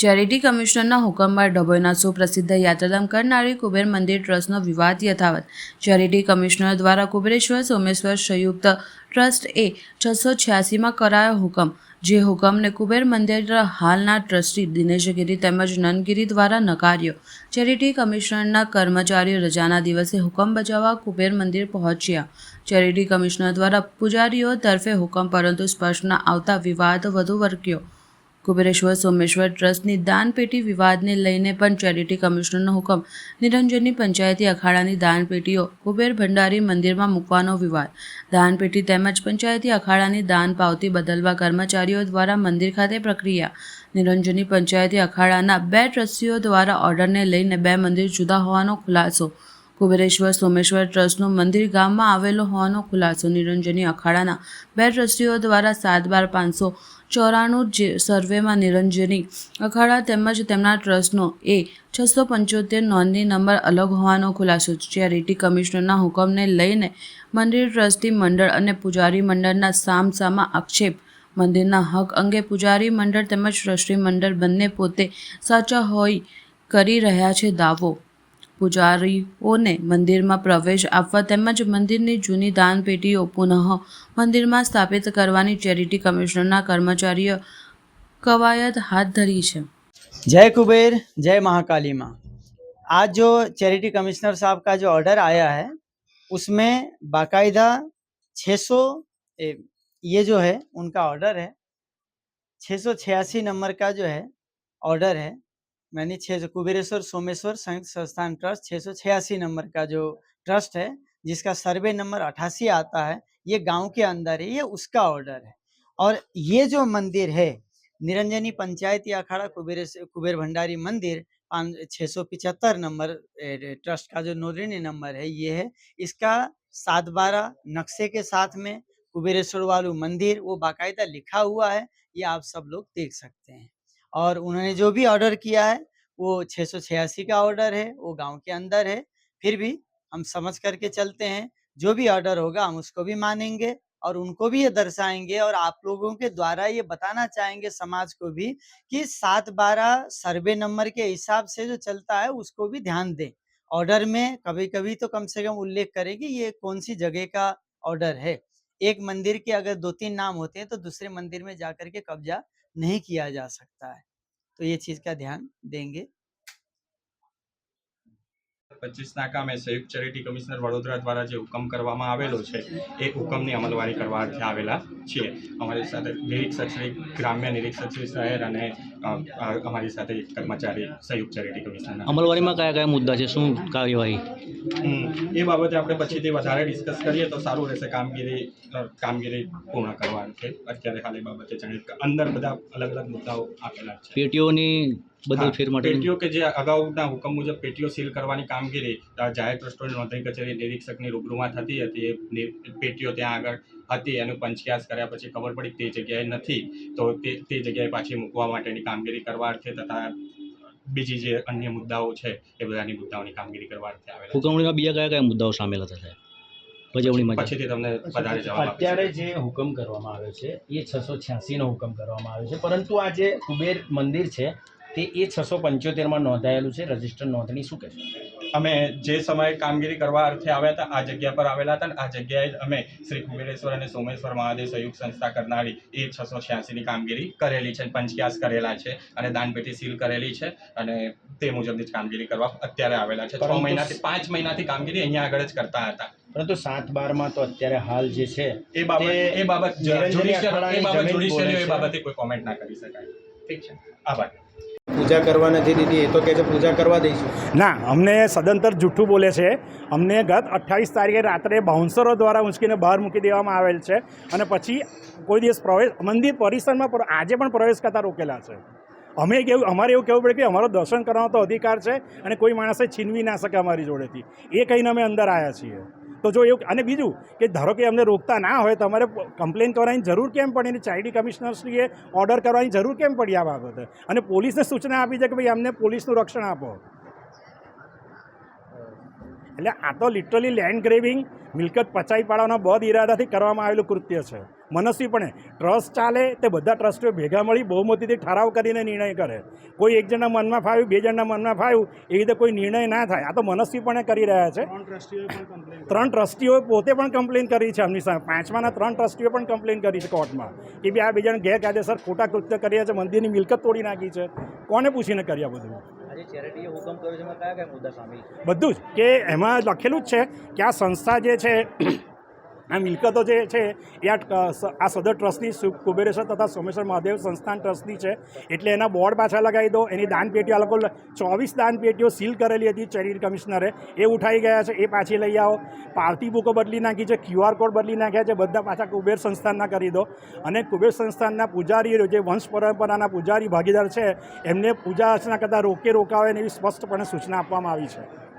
Charity કમિશનરના હુકમમાં ડભોઈના સુપ્રસિદ્ધ યાત્રાધામ કરનારી કુબેર મંદિર ટ્રસ્ટનો વિવાદ યથાવત. ચેરિટી કમિશનર દ્વારા કુબેરેશ્વર સોમેશ્વર સંયુક્ત ટ્રસ્ટ એ છસો છ્યાસીમાં કરાયો હુકમ, જે હુકમને કુબેર મંદિર હાલના ટ્રસ્ટી દિનેશગીરી તેમજ નનગીરી દ્વારા નકાર્યો. ચેરિટી કમિશનરના કર્મચારીઓ રજાના દિવસે હુકમ બજાવવા કુબેર મંદિર પહોંચ્યા. ચેરિટી કમિશનર દ્વારા પૂજારીઓ તરફે હુકમ, પરંતુ સ્પર્શના આવતા વિવાદ વધુ વર્ક્યો કુબેરેશ્વર સોમેશ્વર ટ્રસ્ટની દાનપેટી વિવાદને લઈને પણ ચેરિટી કમિશનરનો હુકમ. નિરંજનની પંચાયતી અખાડાની દાનપેટીઓ કુબેર ભંડારી મંદિરમાં મૂકવાનો વિવાદ. દાનપેટી તેમજ પંચાયતી અખાડાની દાન પાવતી બદલવા કર્મચારીઓ દ્વારા મંદિર ખાતે પ્રક્રિયા. નિરંજની પંચાયતી અખાડાના બે ટ્રસ્ટીઓ દ્વારા ઓર્ડરને લઈને બે મંદિર જુદા હોવાનો ખુલાસો. કુબેરેશ્વર, સોમેશ્વર ટ્રસ્ટનું મંદિર ગામમાં આવેલો હોવાનો ખુલાસો. નિરંજની અખાડાના બે ટ્રસ્ટીઓ દ્વારા સાત બાર પાંચસો ચોરાણું જે સર્વેમાં નિરંજની અખાડા તેમજ તેમના ટ્રસ્ટનો એ છસો પંચોતેર નોંધણી નંબર અલગ હોવાનો ખુલાસો ચેરિટી કમિશનરના હુકમને લઈને મંદિર ટ્રસ્ટી મંડળ અને પૂજારી મંડળના સામસામા આક્ષેપ, મંદિરના હક અંગે પૂજારી મંડળ તેમજ ટ્રસ્ટી મંડળ બંને પોતે સાચા હોય કરી રહ્યા છે દાવો. પૂજારીઓને મંદિરમાં પ્રવેશ આપવા તેમજ મંદિરની જૂની દાનપેટીઓ પુનઃ મંદિરમાં સ્થાપિત કરવાની ચેરિટી કમિશનરના કર્મચારીઓ કવાયત હાથ ધરી છે जय कुबेर जय महाकाली माँ आज जो चैरिटी कमिश्नर साहब का जो ऑर्डर आया है उसमें बाकायदा 600 ए, ये जो है उनका ऑर्डर है 686 नंबर का जो है ऑर्डर है मैंने छः कुबेरेश्वर, सोमेश्वर संयुक्त संस्थान ट्रस्ट 686 नंबर का जो ट्रस्ट है, जिसका सर्वे नंबर अठासी आता है, ये गाँव के अंदर है, ये उसका ऑर्डर है। और ये जो मंदिर है, निरंजनी पंचायती अखाड़ा कुबेर कुबेर भंडारी मंदिर छः सौ पिछहत्तर नंबर ट्रस्ट का जो नोदरी नंबर है, ये है। इसका सात बारह नक्शे के साथ में कुबेरेश्वर वालू मंदिर, वो बाकायदा लिखा हुआ है, ये आप सब लोग देख सकते हैं। और उन्होंने जो भी ऑर्डर किया है, वो छः का ऑर्डर है, वो गाँव के अंदर है। फिर भी हम समझ करके चलते हैं, जो भी ऑर्डर होगा हम उसको भी मानेंगे और उनको भी ये दर्शाएँगे और आप लोगों के द्वारा ये बताना चाहेंगे समाज को भी कि सात बारह सर्वे नंबर के हिसाब से जो चलता है उसको भी ध्यान दें। ऑर्डर में कभी कभी तो कम से कम उल्लेख करें कि ये कौन सी जगह का ऑर्डर है। एक मंदिर के अगर दो तीन नाम होते हैं तो दूसरे मंदिर में जाकर के कब्जा नहीं किया जा सकता है तो ये चीज का ध्यान देंगे પચીસના કામે સંયુક્ત ચેરિટી કમિશનર વડોદરા દ્વારા જે હુકમ કરવામાં આવેલો છે એ હુકમની અમલવારી કરવા અર્થે આવેલા છીએ. અમારી સાથે નિરીક્ષક શ્રી ગ્રામ્ય નિરીક્ષક શ્રી શહેર અને અમારી સાથે કર્મચારી સંયુક્ત ચેરિટી કમિશનર અમલવારીમાં કયા કયા મુદ્દા છે? શું કાર્યવાહી? એ બાબતે આપણે પછીથી વધારે ડિસ્કસ કરીએ તો સારું રહેશે કામગીરી કામગીરી પૂર્ણ કરવાની. છે અત્યારે હાલ એ બાબતે જાણીએ અંદર બધા અલગ અલગ મુદ્દાઓ આપેલા છે. પેટીઓની બદલ ફેર માટે પેટીઓ કે જે અગાઉના હુકમ મુજબ પેટીઓ સીલ કરવાની કામગીરી જાહેર ટ્રસ્ટોની નોંધણી કચેરી નિરીક્ષકની રૂબરૂમાં થતી હતી એ પેટીઓ ત્યાં આગળ હતી એનું પંચક્યાસ કર્યા પછી ખબર પડી તે જગ્યાએ નથી તો તે તે જગ્યાએ પાછી મૂકવા માટેની કામગીરી કરવા અર્થે તથા બીજી જે અન્ય મુદ્દાઓ છે એ બધાની મુદ્દાઓની કામગીરી કરવા અર્થે આવેલા હુકમણીમાં બીજા કયા કયા મુદ્દાઓ સામેલ હતા સાહેબ? ભજવણીમાં. પછીથી તમને વધારે જવાબ અત્યારે જે હુકમ કરવામાં આવ્યો છે એ છસો છ્યાસીનો હુકમ કરવામાં આવ્યો છે પરંતુ આ જે કુબેર મંદિર છે તે એ છસો પંચોતેરમાં નોંધાયેલું છે. રજિસ્ટર નોંધણી શું કહેશો? અમે જે સમયે કામગીરી કરવા અર્થે આવ્યા હતા આ જગ્યા પર આવેલા હતા આ જગ્યાએ જ અમે શ્રી કુબેરેશ્વર અને સોમેશ્વર મહાદેવ સંયુક્ત સંસ્થા કરનારી એ છસો છ્યાસીની કામગીરી કરેલી છે પંચક્યાસ કરેલા છે અને દાનપેટી સીલ કરેલી છે અને તે મુજબની જ કામગીરી કરવા અત્યારે આવેલા છે. છ મહિનાથી પાંચ મહિનાથી કામગીરી અહીંયા આગળ જ કરતા હતા. પરંતુ સાત બારમાં તો અત્યારે હાલ જે છે એ બાબત એ બાબત એ બાબત એ બાબતે કોઈ કોમેન્ટ ના કરી શકાય. ઠીક છે. આભાર. પૂજા કરવા નથી દીધી એ તો કહે છે પૂજા કરવા દઈશું. ના, અમને સદંતર જૂઠું બોલે છે. અમને ગત અઠ્ઠાવીસ તારીખે રાત્રે બાઉન્સરો દ્વારા ઉંચકીને બહાર મૂકી દેવામાં આવેલ છે અને પછી કોઈ દિવસ પ્રવેશ, મંદિર પરિસરમાં પર- આજે પણ પ્રવેશ કરતા રોકેલા છે. અમે કેવું, અમારે એવું કહેવું પડે કે અમારો દર્શન કરવાનો તો અધિકાર છે અને કોઈ માણસે છીનવી ના શકે અમારી જોડેથી. એ કહીને અમે અંદર આવ્યા છીએ. તો જો એવું અને બીજું કે ધારો કે અમને રોકતા ના હોય તો અમારે કમ્પ્લેન કરવાની જરૂર કેમ પડી? અને ચાઇલ્ડ કમિશનરશ્રીએ ઓર્ડર કરવાની જરૂર કેમ પડી આ બાબતે? અને પોલીસને સૂચના આપી છે કે ભાઈ અમને પોલીસનું રક્ષણ આપો. એટલે આ તો લિટરલી લેન્ડ ગ્રેવિંગ મિલકત પચાવી પાડવાના બદ ઇરાદાથી કરવામાં આવેલું કૃત્ય છે. મનસ્વીપણે ટ્રસ્ટ ચાલે તે બધા ટ્રસ્ટીઓ ભેગા મળી બહુમતીથી ઠરાવ કરીને નિર્ણય કરે. કોઈ એક જણના મનમાં ફાવ્યું બે જણના મનમાં ફાવ્યું એ રીતે કોઈ નિર્ણય ના થાય. આ તો મનસ્વીપણે કરી રહ્યા છે. ત્રણ ટ્રસ્ટીઓએ પોતે પણ કમ્પ્લેન કરી છે એમની સામે. પાંચમાના ત્રણ ટ્રસ્ટીઓ પણ કમ્પ્લેન કરી છે કોર્ટમાં કે બી આ બે જણ ગેરકાયદેસર ખોટા કૃત્ય કર્યા છે મંદિરની મિલકત તોડી નાખી છે. કોને પૂછીને કર્યા બધું? ચેરિટીએ હુકમ કર્યો છે, એમાં કયા કયા મુદ્દા સામેલ છે? બધું જ. કે એમાં લખેલું જ છે કે આ સંસ્થા જે છે આ મિલકતો જે છે એ આ સદર ટ્રસ્ટની કુબેરેશ્વર તથા સોમેશ્વર મહાદેવ સંસ્થાન ટ્રસ્ટની છે. એટલે એના બોર્ડ પાછા લગાવી દો. એની દાનપેટીઓ આ લોકો ચોવીસ દાનપેટીઓ સીલ કરેલી હતી ચેરિટી કમિશનરે. એ ઉઠાઈ ગયા છે. એ પાછી લઈ આવો. પાવતી બુકો બદલી નાખી છે. ક્યુઆર કોડ બદલી નાખ્યા છે. બધા પાછા કુબેર સંસ્થાનના કરી દો. અને કુબેર સંસ્થાનના પૂજારી જે વંશ પરંપરાના પૂજારી ભાગીદાર છે, એમને પૂજા અર્ચના કરતાં રોકે રોકાવે એવી સ્પષ્ટપણે સૂચના આપવામાં આવી છે.